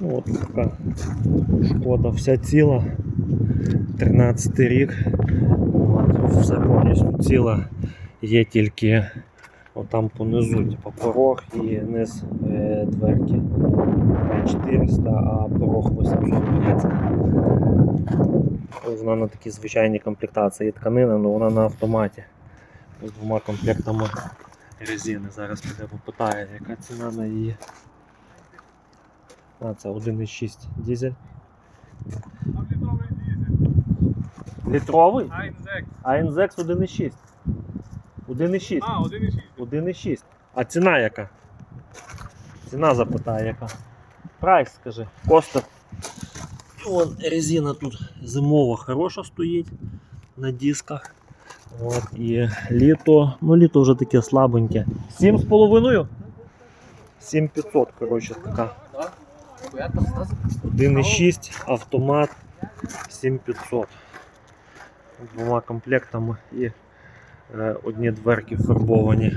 Ну, така шкода вся ціла. 13 рік. Все повністю ціла. Є тільки отам понизу, типу порог і низ е, дверки. 400, а порог 800 Вона на такій звичайній комплектації Є тканина, але вона на автоматі. З двома комплектами резини. Зараз піде попитає, яка ціна на її. А, це 1,6 дизель. Там літровий дізель. Літровий? Айнзек. А 1,6. 1,6. А, 1,6. 1,6. А ціна яка? Ціна запитає яка. Прайс скажи. Костер. Вон резина тут зимова хороша стоїть на дисках. От, і літо, ну літо вже таке слабеньке. 7,5? 7500, коротше, така. 1,6 автомат 7500. Двома комплектами і е, одні дверки фарбовані.